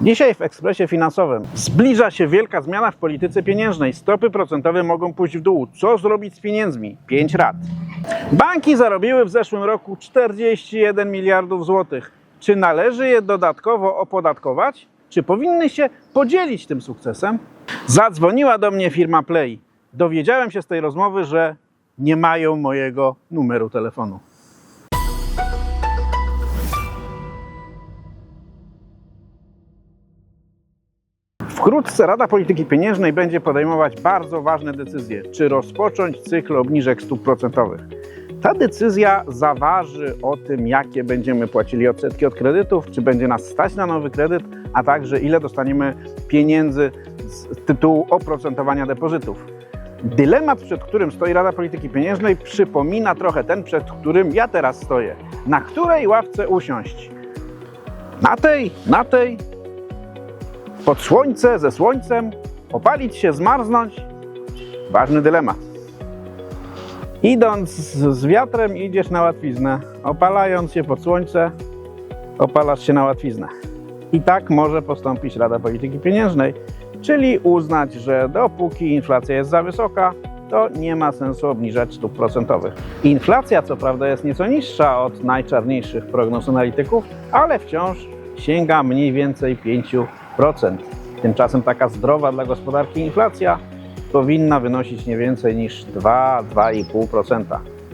Dzisiaj w ekspresie finansowym zbliża się wielka zmiana w polityce pieniężnej. Stopy procentowe mogą pójść w dół. Co zrobić z pieniędzmi? 5 rad. Banki zarobiły w zeszłym roku 41 miliardów złotych. Czy należy je dodatkowo opodatkować? Czy powinny się podzielić tym sukcesem? Zadzwoniła do mnie firma Play. Dowiedziałem się z tej rozmowy, że nie mają mojego numeru telefonu. Wkrótce Rada Polityki Pieniężnej będzie podejmować bardzo ważne decyzje, czy rozpocząć cykl obniżek stóp procentowych. Ta decyzja zaważy o tym, jakie będziemy płacili odsetki od kredytów, czy będzie nas stać na nowy kredyt, a także ile dostaniemy pieniędzy z tytułu oprocentowania depozytów. Dylemat, przed którym stoi Rada Polityki Pieniężnej, przypomina trochę ten, przed którym ja teraz stoję. Na której ławce usiąść? Na tej, na tej, pod słońce, ze słońcem, opalić się, zmarznąć? Ważny dylemat. Idąc z wiatrem, idziesz na łatwiznę. Opalając się pod słońce, opalasz się na łatwiznę. I tak może postąpić Rada Polityki Pieniężnej, czyli uznać, że dopóki inflacja jest za wysoka, to nie ma sensu obniżać stóp procentowych. Inflacja, co prawda, jest nieco niższa od najczarniejszych prognoz analityków, ale wciąż sięga mniej więcej 5%. Tymczasem taka zdrowa dla gospodarki inflacja powinna wynosić nie więcej niż 2-2,5%.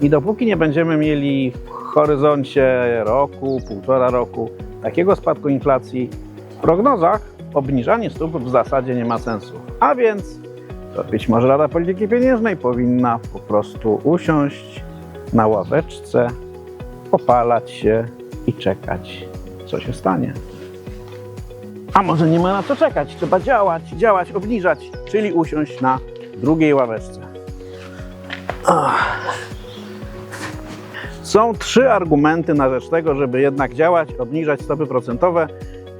I dopóki nie będziemy mieli w horyzoncie roku, półtora roku takiego spadku inflacji, w prognozach obniżanie stóp w zasadzie nie ma sensu. A więc to być może Rada Polityki Pieniężnej powinna po prostu usiąść na ławeczce, opalać się i czekać, co się stanie. A może nie ma na co czekać, trzeba działać, działać, obniżać, czyli usiąść na drugiej ławeczce. Są trzy argumenty na rzecz tego, żeby jednak działać, obniżać stopy procentowe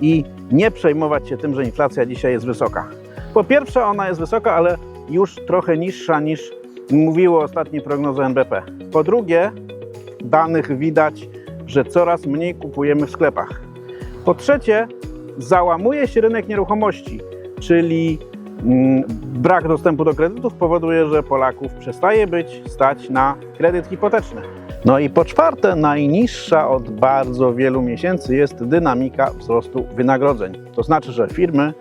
i nie przejmować się tym, że inflacja dzisiaj jest wysoka. Po pierwsze, ona jest wysoka, ale już trochę niższa niż mówiło ostatnie prognozy NBP. Po drugie, danych widać, że coraz mniej kupujemy w sklepach. Po trzecie, załamuje się rynek nieruchomości, czyli mm, brak dostępu do kredytów powoduje, że Polaków przestaje być stać na kredyt hipoteczny. No i po czwarte, najniższa od bardzo wielu miesięcy jest dynamika wzrostu wynagrodzeń. To znaczy, że firmy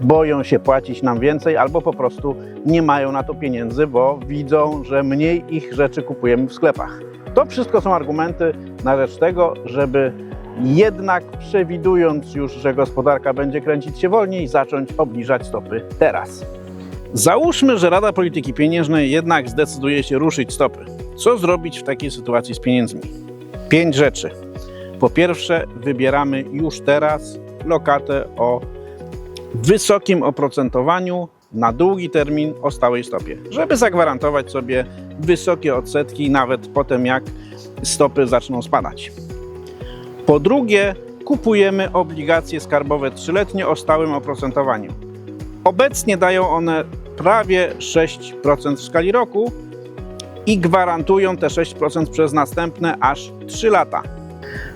boją się płacić nam więcej albo po prostu nie mają na to pieniędzy, bo widzą, że mniej ich rzeczy kupujemy w sklepach. To wszystko są argumenty na rzecz tego, żeby jednak przewidując już, że gospodarka będzie kręcić się wolniej, zacząć obniżać stopy teraz. Załóżmy, że Rada Polityki Pieniężnej jednak zdecyduje się ruszyć stopy. Co zrobić w takiej sytuacji z pieniędzmi? Pięć rzeczy. Po pierwsze, wybieramy już teraz lokatę o wysokim oprocentowaniu na długi termin o stałej stopie, żeby zagwarantować sobie wysokie odsetki nawet potem jak stopy zaczną spadać. Po drugie, kupujemy obligacje skarbowe trzyletnie o stałym oprocentowaniu. Obecnie dają one prawie 6% w skali roku i gwarantują te 6% przez następne aż 3 lata.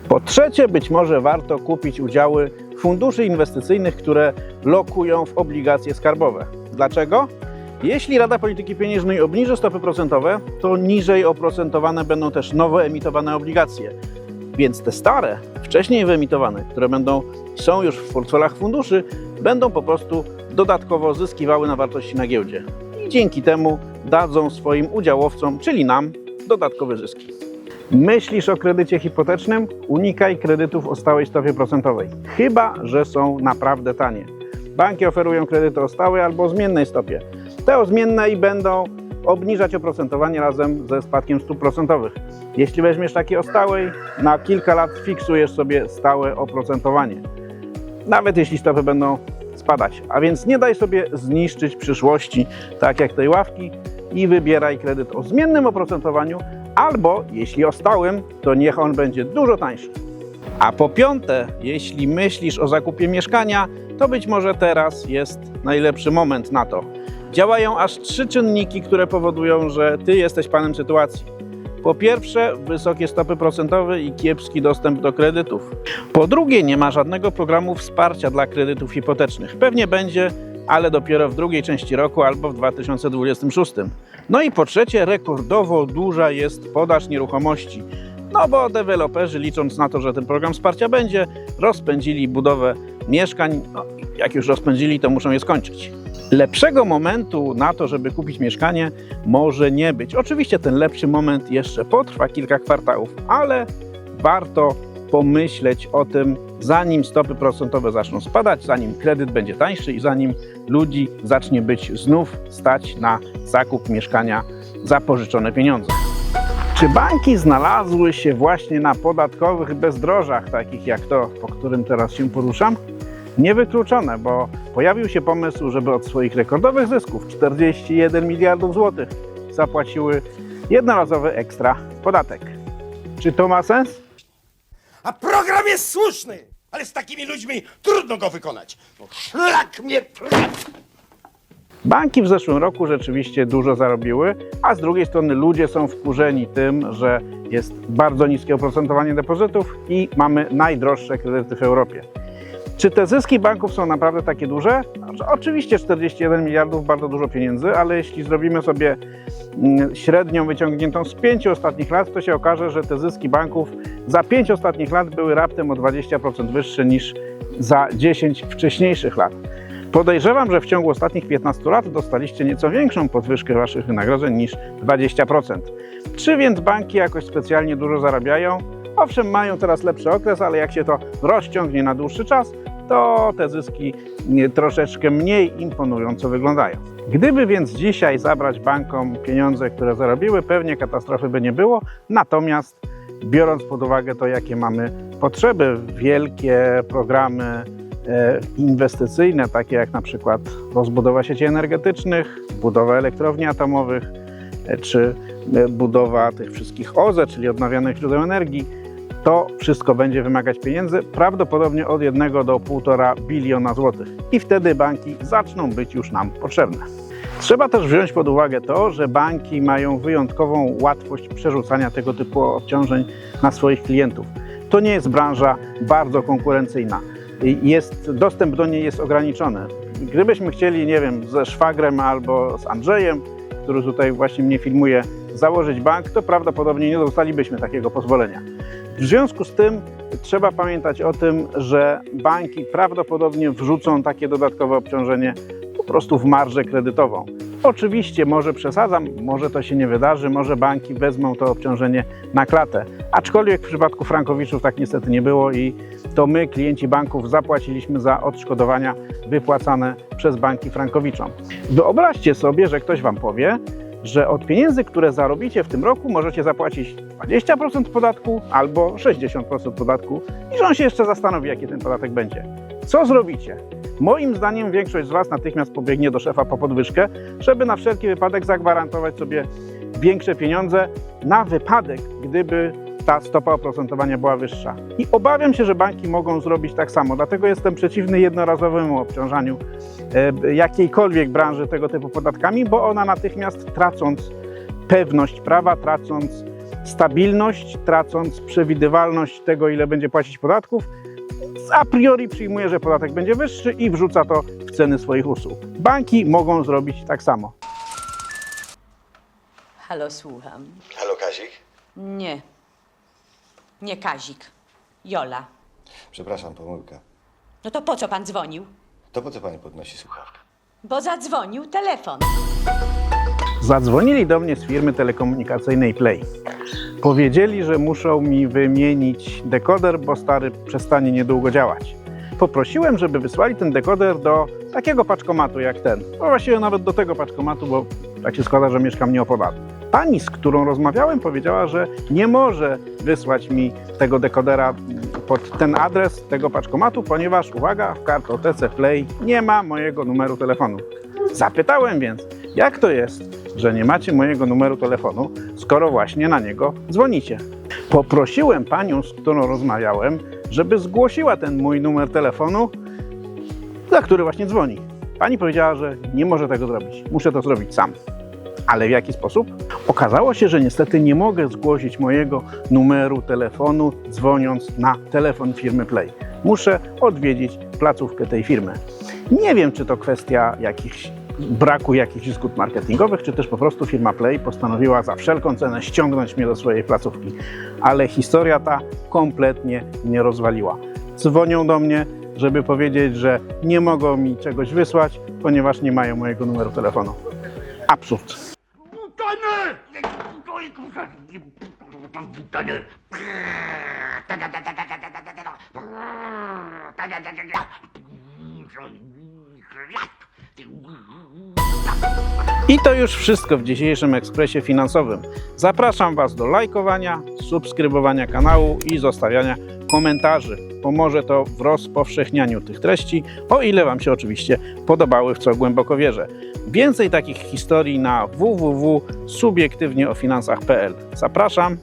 Po trzecie, być może warto kupić udziały funduszy inwestycyjnych, które lokują w obligacje skarbowe. Dlaczego? Jeśli Rada Polityki Pieniężnej obniży stopy procentowe, to niżej oprocentowane będą też nowo emitowane obligacje. Więc te stare, wcześniej wyemitowane, które będą, są już w portfelach funduszy, będą po prostu dodatkowo zyskiwały na wartości na giełdzie. I dzięki temu dadzą swoim udziałowcom, czyli nam, dodatkowe zyski. Myślisz o kredycie hipotecznym? Unikaj kredytów o stałej stopie procentowej, chyba że są naprawdę tanie. Banki oferują kredyty o stałej albo zmiennej stopie. Te o zmiennej będą obniżać oprocentowanie razem ze spadkiem stóp procentowych. Jeśli weźmiesz takie o stałej, na kilka lat fiksujesz sobie stałe oprocentowanie. Nawet jeśli stopy będą spadać. A więc nie daj sobie zniszczyć przyszłości, tak jak tej ławki, i wybieraj kredyt o zmiennym oprocentowaniu, albo jeśli o stałym, to niech on będzie dużo tańszy. A po piąte, jeśli myślisz o zakupie mieszkania, to być może teraz jest najlepszy moment na to. Działają aż trzy czynniki, które powodują, że ty jesteś panem sytuacji. Po pierwsze, wysokie stopy procentowe i kiepski dostęp do kredytów. Po drugie, nie ma żadnego programu wsparcia dla kredytów hipotecznych. Pewnie będzie, ale dopiero w drugiej części roku albo w 2026. No i po trzecie, rekordowo duża jest podaż nieruchomości. No bo deweloperzy, licząc na to, że ten program wsparcia będzie, rozpędzili budowę mieszkań. No, jak już rozpędzili, to muszą je skończyć. Lepszego momentu na to, żeby kupić mieszkanie, może nie być. Oczywiście ten lepszy moment jeszcze potrwa kilka kwartałów, ale warto pomyśleć o tym, zanim stopy procentowe zaczną spadać, zanim kredyt będzie tańszy i zanim ludzi zacznie być znów stać na zakup mieszkania za pożyczone pieniądze. Czy banki znalazły się właśnie na podatkowych bezdrożach, takich jak to, po którym teraz się poruszam? Niewykluczone, bo pojawił się pomysł, żeby od swoich rekordowych zysków 41 miliardów złotych zapłaciły jednorazowy ekstra podatek. Czy to ma sens? A program jest słuszny, ale z takimi ludźmi trudno go wykonać. No, szlak mnie trafi. Banki w zeszłym roku rzeczywiście dużo zarobiły, a z drugiej strony ludzie są wkurzeni tym, że jest bardzo niskie oprocentowanie depozytów i mamy najdroższe kredyty w Europie. Czy te zyski banków są naprawdę takie duże? Znaczy, oczywiście 41 miliardów bardzo dużo pieniędzy, ale jeśli zrobimy sobie mm, średnią wyciągniętą z pięciu ostatnich lat, to się okaże, że te zyski banków za pięć ostatnich lat były raptem o 20% wyższe niż za 10 wcześniejszych lat. Podejrzewam, że w ciągu ostatnich 15 lat dostaliście nieco większą podwyżkę waszych wynagrodzeń niż 20%. Czy więc banki jakoś specjalnie dużo zarabiają? Owszem, mają teraz lepszy okres, ale jak się to rozciągnie na dłuższy czas, to te zyski troszeczkę mniej imponująco wyglądają. Gdyby więc dzisiaj zabrać bankom pieniądze, które zarobiły, pewnie katastrofy by nie było. Natomiast biorąc pod uwagę to, jakie mamy potrzeby, wielkie programy e, inwestycyjne, takie jak na przykład rozbudowa sieci energetycznych, budowa elektrowni atomowych, e, czy e, budowa tych wszystkich OZE, czyli odnawialnych źródeł energii, to wszystko będzie wymagać pieniędzy, prawdopodobnie od 1 do 1,5 biliona złotych. I wtedy banki zaczną być już nam potrzebne. Trzeba też wziąć pod uwagę to, że banki mają wyjątkową łatwość przerzucania tego typu obciążeń na swoich klientów. To nie jest branża bardzo konkurencyjna. Jest, dostęp do niej jest ograniczony. Gdybyśmy chcieli, nie wiem, ze szwagrem albo z Andrzejem, który tutaj właśnie mnie filmuje, założyć bank, to prawdopodobnie nie dostalibyśmy takiego pozwolenia. W związku z tym trzeba pamiętać o tym, że banki prawdopodobnie wrzucą takie dodatkowe obciążenie po prostu w marżę kredytową. Oczywiście, może przesadzam, może to się nie wydarzy, może banki wezmą to obciążenie na klatę. Aczkolwiek w przypadku Frankowiczów tak niestety nie było i to my, klienci banków, zapłaciliśmy za odszkodowania wypłacane przez banki Frankowiczom. Wyobraźcie sobie, że ktoś Wam powie, że od pieniędzy, które zarobicie w tym roku, możecie zapłacić 20% podatku albo 60% podatku i że on się jeszcze zastanowi, jaki ten podatek będzie. Co zrobicie? Moim zdaniem większość z Was natychmiast pobiegnie do szefa po podwyżkę, żeby na wszelki wypadek zagwarantować sobie większe pieniądze na wypadek, gdyby ta stopa oprocentowania była wyższa. I obawiam się, że banki mogą zrobić tak samo. Dlatego jestem przeciwny jednorazowemu obciążaniu e, jakiejkolwiek branży tego typu podatkami, bo ona natychmiast tracąc pewność prawa, tracąc stabilność, tracąc przewidywalność tego, ile będzie płacić podatków, a priori przyjmuje, że podatek będzie wyższy i wrzuca to w ceny swoich usług. Banki mogą zrobić tak samo. Halo, słucham. Halo Kazik? Nie. Nie Kazik. Jola. Przepraszam, pomyłka. No to po co pan dzwonił? To po co pani podnosi słuchawkę? Bo zadzwonił telefon. Zadzwonili do mnie z firmy telekomunikacyjnej Play. Powiedzieli, że muszą mi wymienić dekoder, bo stary przestanie niedługo działać. Poprosiłem, żeby wysłali ten dekoder do takiego paczkomatu jak ten. No właściwie nawet do tego paczkomatu, bo tak się składa, że mieszkam nieopodal. Pani, z którą rozmawiałem, powiedziała, że nie może wysłać mi tego dekodera pod ten adres tego paczkomatu, ponieważ, uwaga, w kartotece Play nie ma mojego numeru telefonu. Zapytałem więc, jak to jest, że nie macie mojego numeru telefonu, skoro właśnie na niego dzwonicie. Poprosiłem panią, z którą rozmawiałem, żeby zgłosiła ten mój numer telefonu, za który właśnie dzwoni. Pani powiedziała, że nie może tego zrobić. Muszę to zrobić sam. Ale w jaki sposób? Okazało się, że niestety nie mogę zgłosić mojego numeru telefonu dzwoniąc na telefon firmy Play. Muszę odwiedzić placówkę tej firmy. Nie wiem, czy to kwestia jakichś braku jakichś zgód marketingowych, czy też po prostu firma Play postanowiła za wszelką cenę ściągnąć mnie do swojej placówki. Ale historia ta kompletnie mnie rozwaliła. Dzwonią do mnie, żeby powiedzieć, że nie mogą mi czegoś wysłać, ponieważ nie mają mojego numeru telefonu. Absurd. I to już wszystko w dzisiejszym ekspresie finansowym. Zapraszam Was do lajkowania, subskrybowania kanału i zostawiania komentarzy. Pomoże to w rozpowszechnianiu tych treści, o ile Wam się oczywiście podobały, w co głęboko wierzę. Więcej takich historii na www.subiektywnieofinansach.pl. Zapraszam.